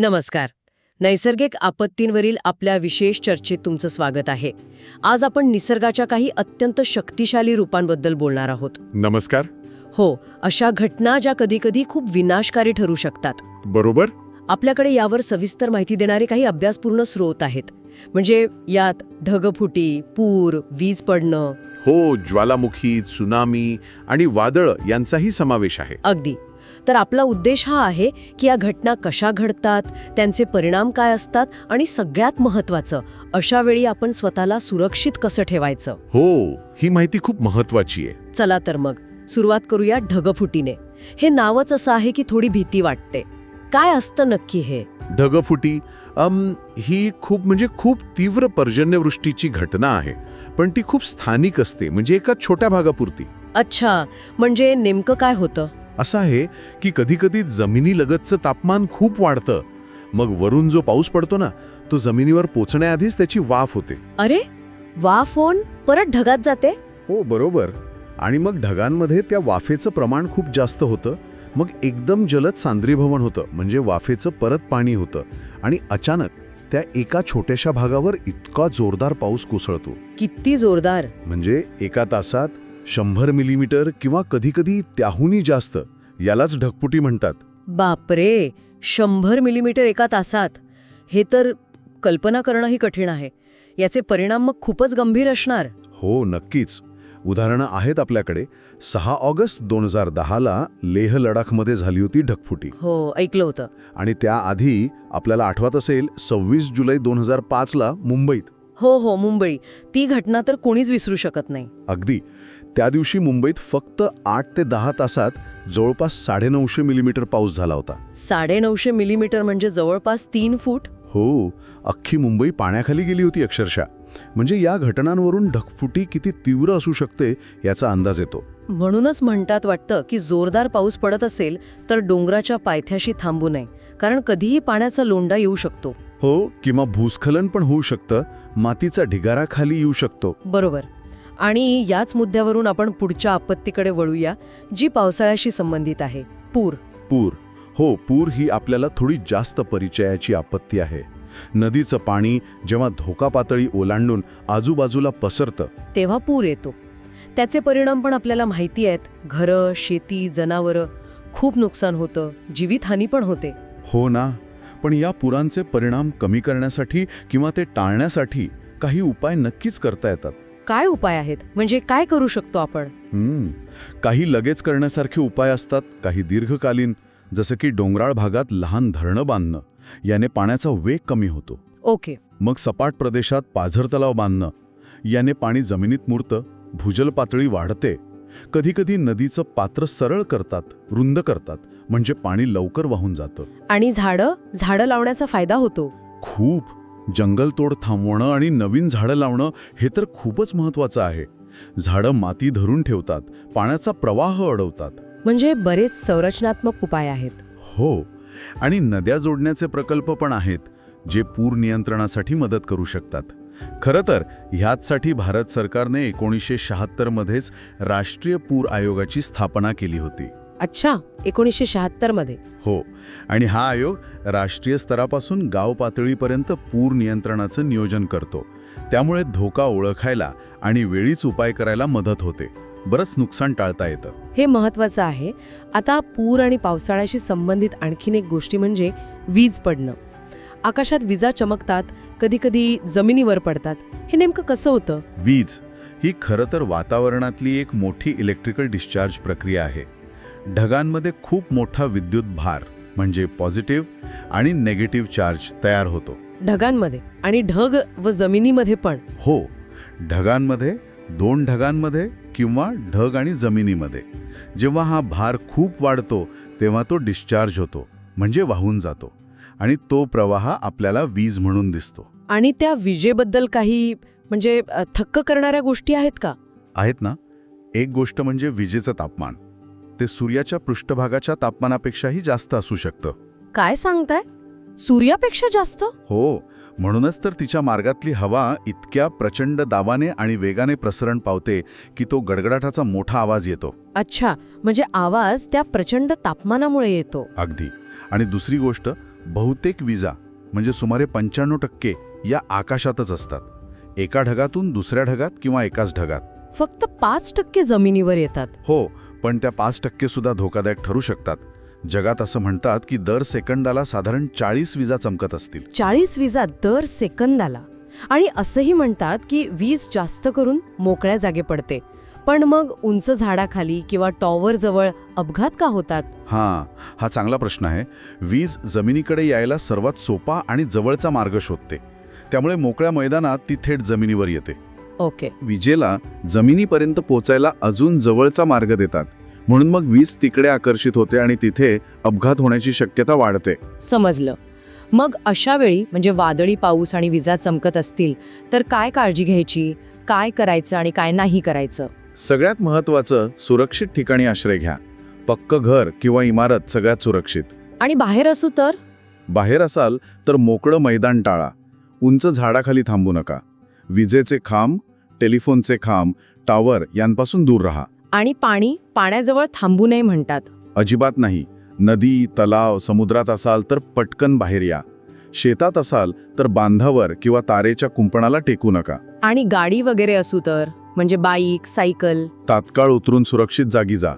नमस्कार. नैसर्गिक आपत्तींवरील आपल्या विशेष चर्चेत तुमचं स्वागत आहे. आज आपण निसर्गाच्या काही अत्यंत शक्तिशाली रूपांबद्दल बोलणार आहोत. नमस्कार. हो अशा घटना ज्या कधीकधी खूप विनाशकारी ठरू शकतात. बरोबर. आपल्याकडे यावर सविस्तर माहिती देणारे काही अभ्यासपूर्ण स्रोत आहेत. म्हणजे यात ढगफुटी पूर वीज पडणं. हो ज्वालामुखी त्सुनामी आणि वादळ यांचाही समावेश आहे. अगदी. तर आपला उद्देश हा आहे की या घटना कशा घडतात त्यांचे परिणाम काय असतात आणि सगळ्यात महत्त्वाचं अशा वेळी आपण स्वतःला सुरक्षित कसं ठेवायचं? हो ही माहिती खूप महत्वाची आहे. चला तर मग सुरुवात करूया ढगफुटीने. हे नावच असं आहे की थोडी भीती वाटते. काय असतं नक्की हे? ढगफुटी अम ही खूप म्हणजे खूप तीव्र पर्जन्यवृष्टीची घटना आहे पण ती खूप स्थानिक असते म्हणजे एका छोट्या भागापुरती. अच्छा म्हणजे नेमकं काय होतं? असं आहे की कधीकधी जमिनीलगतचं तापमान खूप वाढतं. मग वरून जो पाऊस पडतो ना तो जमिनीवर पोचण्याआधीच त्याची वाफ होते. अरे वाफ होऊन परत ढगात जाते? हो बरोबर. आणि मग ढगांमध्ये त्या वाफेचं प्रमाण खूप जास्त होतं. मग एकदम जलद सांद्रीभवन होतं म्हणजे वाफेचं परत पाणी होतं. आणि अचानक त्या एका छोट्याशा भागावर इतका जोरदार पाऊस कोसळतो. किती जोरदार. म्हणजे एका तासात शंभर मिलीमीटर किंवा कधीकधी त्याहूनही जास्त. यालाच ढगपुटी म्हणतात. बापरे! शंभर मिलीमीटर एका तासात. हे तर कल्पना करणंही कठीण आहे. याचे परिणाम मग खूपच गंभीर असणार. हो नक्कीच. उदाहरणं आहेत आपल्याकडे. सहा ऑगस्ट दोन हजार दहाला लेह लडाखमध्ये झाली होती ढगफुटी. हो ऐकलं होतं. आणि त्याआधी आपल्याला आठवत असेल सव्वीस जुलै दोन हजार पाचला मुंबईत. हो हो मुंबई. ती घटना तर कोणीच विसरू शकत नाही. अगदी. त्या दिवशी मुंबईत फक्त आठ ते दहा तासात जवळपास साडेनऊशे मिलीमीटर पाऊस झाला होता. साडेनऊशे मिलीमीटर म्हणजे जवळपास तीन फूट? हो. अख्खी मुंबई पाण्याखाली गेली होती अक्षरशः. म्हणजे या घटनांवरून ढगफुटी किती तीव्र असू शकते याचा अंदाज येतो. म्हणूनच म्हणतात वाटतं की जोरदार पाऊस पडत असेल तर डोंगराच्या पायथ्याशी थांबू नये. कारण कधीही पाण्याचा लोंढा येऊ शकतो. हो किंवा भूस्खलन पण होऊ शकतं मातीचा ढिगारा खाली येऊ शकतो. बरोबर. आणि याच मुद्द्यावरून आपण पुढच्या आपत्तीकडे वळूया जी पावसाळ्याशी संबंधित आहे. पूर. पूर. हो पूर ही आपल्याला थोडी जास्त परिचयाची आपत्ती आहे. नदीचं पाणी जेव्हा धोका पातळी ओलांडून आजूबाजूला पसरतं. तेव्हा पूर येतो. त्याचे परिणाम पण आपल्याला माहिती आहेत. घरं शेती जनावरं. खूप नुकसान होतं. जीवितहानी पण होते. हो ना. पण या पुरांचे परिणाम कमी करण्यासाठी किंवा ते टाळण्यासाठी काही उपाय नक्कीच करता येतात. काय उपाय आहेत? म्हणजे काय करू शकतो आपण? काही लगेच करण्यासारखे उपाय असतात काही दीर्घकालीन जसं की डोंगराळ भागात लहान धरणं बांधणं याने पाण्याचा वेग कमी होतो. ओके. मग सपाट प्रदेशात पाझर तलाव बांधणं याने पाणी जमिनीत मुरतं भूजल पातळी वाढते कधीकधी नदीचं पात्र सरळ करतात रुंद करतात म्हणजे पाणी लवकर वाहून जातं. आणि झाडं झाडं लावण्याचा फायदा होतो. खूप. जंगलतोड थांबवणं आणि नवीन झाडं लावणं हे तर खूपच महत्वाचं आहे. झाडं माती धरून ठेवतात पाण्याचा प्रवाह अडवतात. म्हणजे बरेच संरचनात्मक उपाय आहेत. हो. आणि नद्या जोडण्याचे प्रकल्प पण आहेत जे पूर नियंत्रणासाठी मदत करू शकतात. खरं तर ह्याचसाठी भारत सरकारने एकोणीसशे शहात्तरमध्येच राष्ट्रीय पूर आयोगाची स्थापना केली होती. अच्छा एकोणीसशे शहात्तरमध्ये. हो आणि हा आयोग राष्ट्रीय स्तरापासून गाव पातळीपर्यंत पूर नियंत्रणाचं नियोजन करतो. त्यामुळे धोका ओळखायला आणि वेळीच उपाय करायला मदत होते. बरंच नुकसान टाळता येतं. हे महत्वाचं आहे. आता पूर आणि पावसाळ्याशी संबंधित आणखीन एक गोष्टी म्हणजे वीज पडणं. आकाशात विजा चमकतात कधीकधी जमिनीवर पडतात. हे नेमकं कसं होतं? वीज ही खरं तर वातावरणातली एक मोठी इलेक्ट्रिकल डिस्चार्ज प्रक्रिया आहे. ढगांमध्ये खूप मोठा विद्युत भार म्हणजे पॉझिटिव्ह आणि नेगेटिव्ह चार्ज तयार होतो. ढगांमध्ये आणि ढग व जमिनीमध्ये पण. हो ढगांमध्ये दोन ढगांमध्ये किंवा ढग आणि जमिनीमध्ये. जेव्हा हा भार खूप वाढतो तेव्हा तो डिस्चार्ज होतो म्हणजे वाहून जातो. आणि तो प्रवाह आपल्याला वीज म्हणून दिसतो. आणि त्या विजेबद्दल काही म्हणजे थक्क करणाऱ्या गोष्टी आहेत का? आहेत ना. एक गोष्ट म्हणजे विजेचं तापमान. ते सूर्याच्या पृष्ठभागाच्या तापमानापेक्षाही जास्त असू शकतं. काय सांगताय? सूर्यापेक्षा जास्त? हो. म्हणूनच तर तिच्या मार्गातली हवा इतक्या प्रचंड दाबाने आणि वेगाने प्रसरण पावते की तो गडगडाटाचा मोठा आवाज येतो. अच्छा. म्हणजे आवाज त्या प्रचंड तापमानामुळे येतो. अगदी. आणि दुसरी गोष्ट बहुतेक विजा म्हणजे सुमारे पंच्याण्णव टक्के या आकाशातच असतात. एका ढगातून दुसऱ्या ढगात किंवा एकाच ढगात. फक्त पाच टक्के जमिनीवर येतात. हो पण त्या पाच टक्के सुद्धा धोकादायक ठरू शकतात. जगात असं म्हणतात की दर सेकंदाला साधारण चाळीस विजा चमकत असतील. चाळीस विजा दर सेकंदाला. आणि असंही म्हणतात की वीज जास्त करून मोकळ्या जागे पडते. पण मग उंच झाडाखाली किंवा टॉवर जवळ अपघात का होतात? हां हा चांगला प्रश्न आहे. वीज जमिनीकडे यायला सर्वात सोपा आणि जवळचा मार्ग शोधते. त्यामुळे मोकळ्या मैदानात ती थेट जमिनीवर येते. ओके. विजेला जमिनीपर्यंत पोचायला अजून जवळचा मार्ग देतात. म्हणून मग वीज तिकडे आकर्षित होते आणि तिथे अपघात होण्याची शक्यता वाढते. समजलं. मग अशा वेळी म्हणजे वादळी पाऊस आणि विजा चमकत असतील तर काय काळजी घ्यायची? काय करायचं आणि काय नाही करायचं? सगळ्यात महत्त्वाचं सुरक्षित ठिकाणी आश्रय घ्या. पक्क घर किंवा इमारत सगळ्यात सुरक्षित. आणि बाहेर असू तर? बाहेर असाल तर मोकळं मैदान टाळा. उंच झाडाखाली थांबू नका. विजेचे खांब टेलिफोनचे खांब टावर यांपासून दूर राहा. आणि पाणी पाण्याजवळ थांबू नये म्हणतात. अजिबात नाही. नदी तलाव समुद्रात असाल तर पटकन बाहेर या. शेतात असाल तर बांधावर किंवा तारेच्या कुंपणाला टेकू नका. आणि गाडी वगैरे असू तर? म्हणजे बाईक सायकल. तात्काळ उतरून सुरक्षित जागी जा.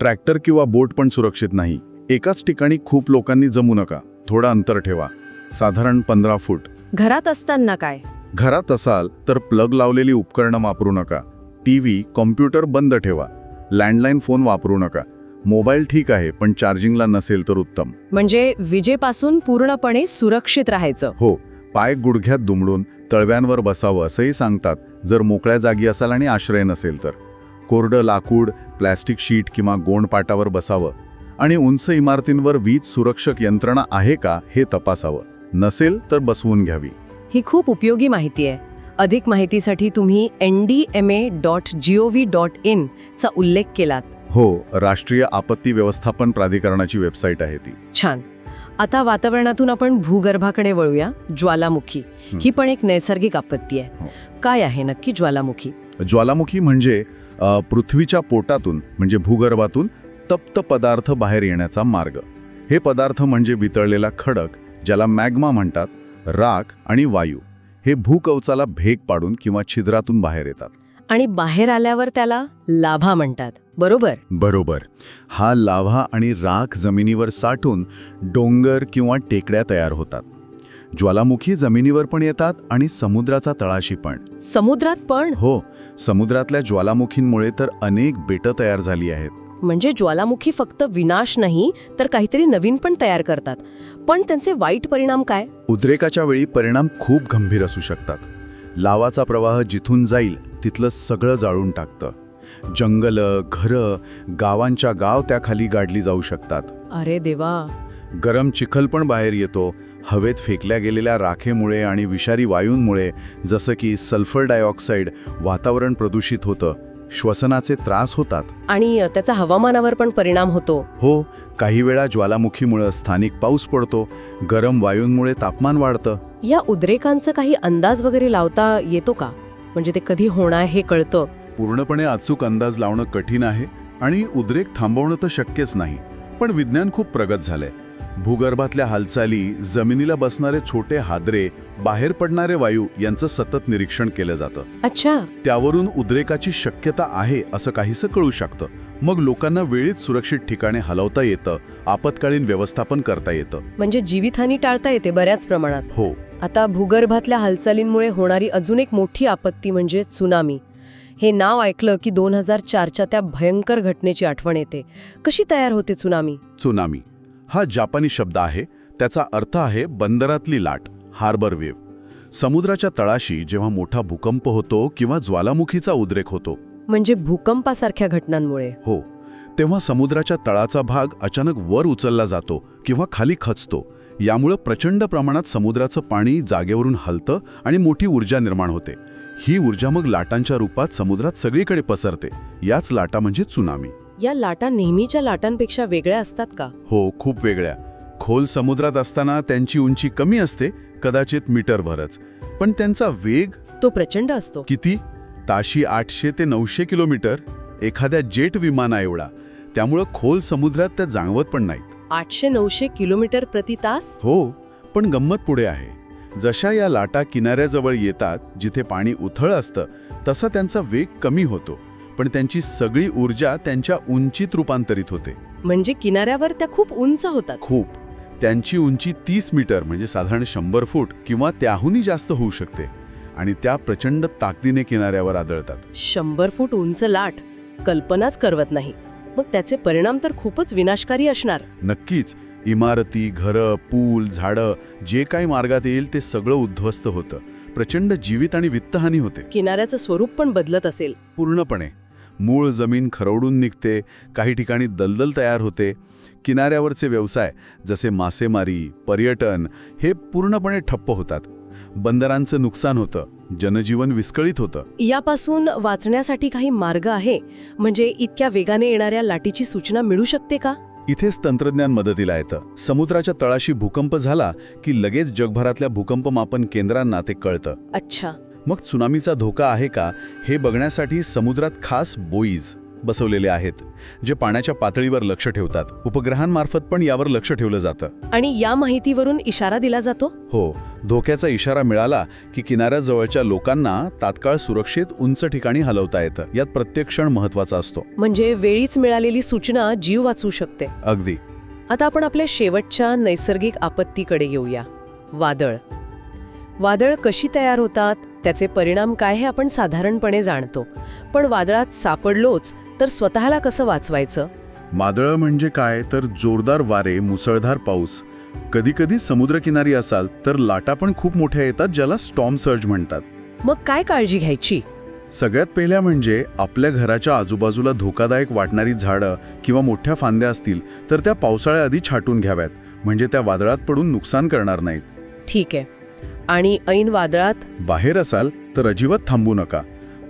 ट्रॅक्टर किंवा बोट पण सुरक्षित नाही. एकाच ठिकाणी खूप लोकांनी जमू नका. थोडं अंतर ठेवा. साधारण पंधरा फूट. घरात असताना काय? घरात असाल तर प्लग लावलेली उपकरणं वापरू नका. टी व्ही कॉम्प्युटर बंद ठेवा. लँडलाईन फोन वापरू नका. मोबाईल ठीक आहे पण चार्जिंगला नसेल तर उत्तम. म्हणजे विजेपासून पूर्णपणे सुरक्षित राहायचं. हो. पाय गुडघ्यात दुमडून तळव्यांवर बसावं असंही सांगतात. जर मोकळ्या जागी असाल आणि आश्रय नसेल तर. कोरडं लाकूड प्लॅस्टिक शीट किंवा गोंडपाटावर बसावं. आणि उंच इमारतींवर वीज सुरक्षक यंत्रणा आहे का हे तपासावं. नसेल तर बसवून घ्यावी. ही खूप उपयोगी माहिती आहे. अधिक माहितीसाठी तुम्ही N D M A dot G O V dot in चा उल्लेख केलात. हो राष्ट्रीय आपत्ती व्यवस्थापन प्राधिकरणाची वेबसाईट आहे ती. छान. आता वातावरणातून आपण भूगर्भाकडे वळूया. ज्वालामुखी. ही. पण एक नैसर्गिक आपत्ती हो. आहे काय आहे नक्की ज्वालामुखी? ज्वालामुखी म्हणजे पृथ्वीच्या पोटातून म्हणजे भूगर्भातून तप्त पदार्थ बाहेर येण्याचा मार्ग. हे पदार्थ म्हणजे वितळलेला खडक ज्याला मॅग्मा म्हणतात राख आणि वायू. हे भूकवचाला भेग पाडून किंवा छिद्रातून बाहेर येतात. आणि बाहेर आल्यावर त्याला लाभा म्हणतात. बरोबर? बरोबर. हा लाव्हा आणि राख जमिनीवर साठून डोंगर किंवा टेकड्या तयार होतात. ज्वालामुखी जमिनीवर पण येतात आणि समुद्राचा तळाशी पण. समुद्रात पण? हो समुद्रातल्या ज्वालामुखींमुळे तर अनेक बेटं तयार झाली आहेत. म्हणजे ज्वालामुखी फक्त विनाश नाही तर काहीतरी नवीन पण तयार करतात. पण त्यांचे वाईट परिणाम काय? उद्रेकाच्या वेळी परिणाम खूप गंभीर असू शकतात. लावाचा प्रवाह जिथून जाईल तिथलं सगळं जाळून टाकतं. जंगलं घरं गावांच्या गाव त्याखाली गाडली जाऊ शकतात. अरे देवा. गरम चिखल पण बाहेर येतो. हवेत फेकल्या गेलेल्या राखेमुळे आणि विषारी वायूंमुळे जसं की सल्फर डायऑक्साईड वातावरण प्रदूषित होतं श्वसनाचे त्रास होतात. आणि त्याचा हवामानावर पण परिणाम होतो. हो काही वेळा ज्वालामुखीमुळं स्थानिक पाऊस पडतो गरम वायूंमुळे तापमान वाढतं. या उद्रेकांचा काही अंदाज वगैरे लावता येतो का? म्हणजे ते कधी होणार हे कळतं. पूर्णपणे अचूक अंदाज लावणं कठीण आहे आणि उद्रेक थांबवणं तर शक्यच नाही. पण विज्ञान खूप प्रगत झालंय. भूगर्भातल्या हालचाली जमिनीला बसणारे छोटे हादरे बाहेर पडणारे वायू यांचं सतत निरीक्षण केलं जातं. अच्छा. त्यावरून उद्रेकाची शक्यता आहे असं काहीसं कळू शकतं. मग लोकांना वेळीच सुरक्षित ठिकाणे हलवता येतं आपत्कालीन व्यवस्थापन करता येतं. म्हणजे जीवितहानी टाळता येते बऱ्याच प्रमाणात. हो. आता भूगर्भातल्या हालचालींमुळे होणारी अजून एक मोठी आपत्ती म्हणजे त्सुनामी हे नाव ऐकलं की दोन हजार चारच्या त्या भयंकर घटनेची आठवण येते. कशी तयार होते त्सुनामी त्सुनामी हा जापानी शब्द आहे त्याचा अर्थ आहे बंदरातली लाट हार्बर वेव्ह समुद्राच्या तळाशी जेव्हा मोठा भूकंप होतो किंवा ज्वालामुखीचा उद्रेक होतो. म्हणजे भूकंपासारख्या घटनांमुळे. हो. तेव्हा समुद्राच्या तळाचा भाग अचानक वर उचलला जातो किंवा खाली खचतो. यामुळं प्रचंड प्रमाणात समुद्राचं पाणी जागेवरून हलतं आणि मोठी ऊर्जा निर्माण होते. ही ऊर्जा मग लाटांच्या रूपात समुद्रात सगळीकडे पसरते. याच लाटा म्हणजे त्सुनामी. या लाटा नेहमीच्या लाटांपेक्षा वेगळ्या असतात का? हो खूप वेगळ्या. खोल समुद्रात असताना त्यांची उंची कमी असते कदाचित मीटरभरच पण त्यांचा वेग? तो प्रचंड असतो. किती? ताशी आठशे ते नऊशे किलोमीटर? एखाद्या जेट विमाना एवढा त्यामुळं खोल समुद्रात त्या जाणवत पण नाहीत. आठशे नऊशे किलोमीटर प्रति तास? हो पण गंमत पुढे आहे. जशा या लाटा किनाऱ्याजवळ येतात जिथे पाणी उथळ असतं तसा त्यांचा वेग कमी होतो. पण त्यांची सगळी ऊर्जा त्यांच्या उंचीत रूपांतरित होते. म्हणजे किनाऱ्यावर त्या खूप उंच होतात. खूप. त्यांची उंची तीस मीटर म्हणजे साधारण शंभर फूट किंवा त्याहूनही जास्त होऊ शकते आणि त्या प्रचंड ताकदीने किनाऱ्यावर आदळतात. शंभर फूट उंच लाट कल्पनाच करवत नाही. मग त्याचे परिणाम तर खूपच विनाशकारी असणार. नक्कीच इमारती घरं पूल झाडं जे काही मार्गात येईल ते सगळं उद्ध्वस्त होतं. प्रचंड जीवित आणि वित्तहानी होते. किनाऱ्याचं स्वरूप पण बदलत असेल. पूर्णपणे. मूळ जमीन खरवडून निघते काही ठिकाणी दलदल तयार होते. किनाऱ्यावरचे व्यवसाय जसे मासेमारी पर्यटन हे पूर्णपणे ठप्प होतात. बंदरांचं नुकसान होतं जनजीवन विस्कळीत होतं. यापासून वाचण्यासाठी काही मार्ग आहे? म्हणजे इतक्या वेगाने येणाऱ्या लाटीची सूचना मिळू शकते का? इथेच तंत्रज्ञान मदतीला येतं. समुद्राच्या तळाशी भूकंप झाला की लगेच जगभरातल्या भूकंप मापन केंद्रांना ते कळतं. अच्छा. मग त्सुनामीचा धोका आहे का हे बघण्यासाठी समुद्रात खास बोईज बसवलेले आहेत जे पाण्याच्या पातळीवर लक्ष ठेवतात. उपग्रहांमार्फत पण यावर लक्ष ठेवलं जातं. आणि या माहितीवरून इशारा दिला जातो? हो धोक्याचा इशारा मिळाला की किनाऱ्याजवळच्या लोकांना तात्काळ सुरक्षित उंच ठिकाणी हलवता येतं. यात प्रत्येक क्षण महत्त्वाचा असतो. म्हणजे वेळीच मिळालेली सूचना जीव वाचू शकते. अगदी. आता आपण आपल्या शेवटच्या नैसर्गिक आपत्तीकडे येऊया. वादळ. वादळ कशी तयार होतात? त्याचे परिणाम काय हे आपण साधारणपणे जाणतो. पण वादळात सापडलोच तर स्वतःला कसं वाचवायचं? मादळ म्हणजे काय? तर जोरदार वारे मुसळधार पाऊस. कधीकधी समुद्रकिनारी असाल तर लाटा पण खूप मोठ्या येतात ज्याला स्टॉम सर्ज म्हणतात. मग काय काळजी घ्यायची? सगळ्यात पहिल्या म्हणजे आपल्या घराच्या आजूबाजूला धोकादायक वाटणारी झाडं किंवा मोठ्या फांद्या असतील तर त्या पावसाळ्याआधी छाटून घ्याव्यात. म्हणजे त्या वादळात पडून नुकसान करणार नाहीत. ठीक आहे. आणि ऐन वादळात? बाहेर असाल तर अजिबात थांबू नका.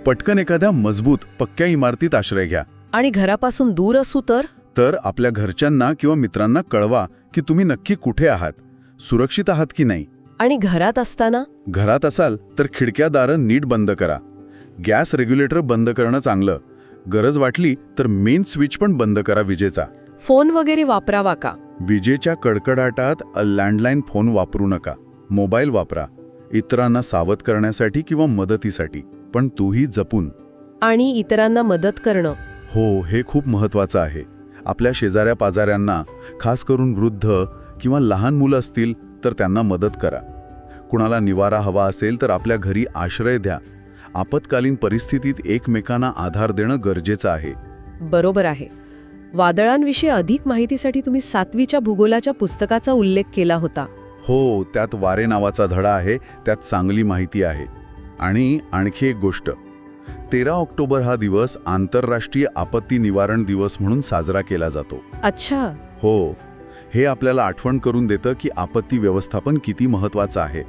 पटकन एखाद्या मजबूत पक्क्या इमारतीत आश्रय घ्या. आणि घरापासून दूर असू तर? तर आपल्या घरच्यांना किंवा मित्रांना कळवा की तुम्ही नक्की कुठे आहात. सुरक्षित आहात की नाही? आणि घरात असताना? घरात असाल तर खिडक्या दारं नीट बंद करा. गॅस रेग्युलेटर बंद करणं चांगलं. गरज वाटली तर मेन स्विच पण बंद करा विजेचा. फोन वगैरे वापरावा का? विजेच्या कडकडाटात लँडलाईन फोन वापरू नका. मोबाईल वापरा. इतरांना सावध करण्यासाठी किंवा मदतीसाठी. पण तूही जपून. आणि इतरांना मदत करणं. हो हे खूप महत्वाचं आहे. आपल्या शेजाऱ्या पाजाऱ्यांना खास करून वृद्ध किंवा लहान मुलं असतील तर त्यांना मदत करा. कुणाला निवारा हवा असेल तर आपल्या घरी आश्रय द्या. आपत्कालीन परिस्थितीत एकमेकांना आधार देणं गरजेचं आहे. बरोबर आहे. वादळांविषयी अधिक माहितीसाठी तुम्ही सातवीच्या भूगोलाच्या पुस्तकाचा उल्लेख केला होता. हो त्यात वारे नावाचा धडा आहे त्यात चांगली माहिती आहे. आणि आणखी एक गोष्ट तेरा ऑक्टोबर हा दिवस आंतरराष्ट्रीय आपत्ती निवारण दिवस म्हणून साजरा केला जातो. अच्छा. हो हे आपल्याला आठवण करून देतं की आपत्ती व्यवस्थापन किती महत्वाचं आहे.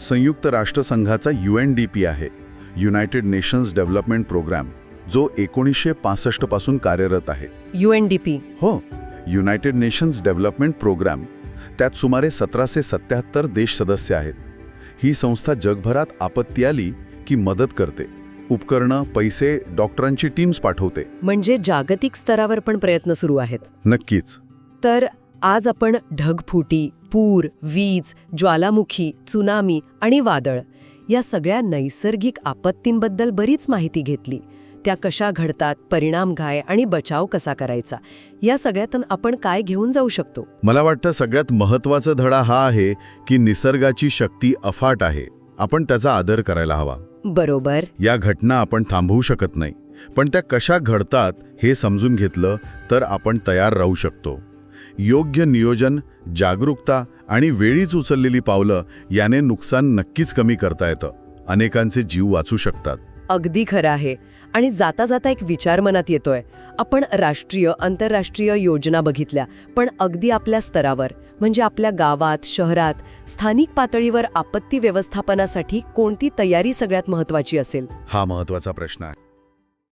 संयुक्त राष्ट्रसंघाचा यू एन डी पी आहे युनायटेड नेशन्स डेव्हलपमेंट प्रोग्राम जो एकोणीसशे पासष्टपासून कार्यरत आहे. U N D P. हो युनायटेड नेशन्स डेव्हलपमेंट प्रोग्राम त्यात सुमारे सतराशे सत्याहत्तर देश सदस्य आहेत. ही संस्था जगभरात आपत्ती आली की मदत करते. उपकरणं पैसे डॉक्टरांची टीम्स पाठवते. म्हणजे जागतिक स्तरावर पण प्रयत्न सुरू आहेत. नक्कीच. तर आज आपण ढगफुटी पूर वीज ज्वालामुखी त्सुनामी आणि वादळ या सगळ्या नैसर्गिक आपत्तींबद्दल बरीच माहिती घेतली. त्या कशा घडतात परिणाम काय आणि बचाव कसा करायचा या सगळ्यातून आपण काय घेऊन जाऊ शकतो? मला वाटतं सगळ्यात महत्त्वाचा धडा हा आहे की निसर्गाची शक्ती अफाट आहे. आपण त्याचा आदर करायला हवा. बरोबर. या घटना आपण थांबवू शकत नाही. पण त्या कशा घडतात हे समजून घेतलं तर आपण तयार राहू शकतो. योग्य नियोजन जागरूकता आणि वेळीच उचललेली पावलं याने नुकसान नक्कीच कमी करता येतं. अनेकांचे जीव वाचू शकतात. अगदी खरं आहे. आणि जाता जाता एक विचार मनात येतोय. आपण राष्ट्रीय आंतरराष्ट्रीय योजना बघितल्या पण अगदी आपल्या स्तरावर म्हणजे आपल्या गावात शहरात स्थानिक पातळीवर आपत्ती व्यवस्थापनासाठी कोणती तयारी सगळ्यात महत्वाची असेल? हा महत्त्वाचा प्रश्न आहे.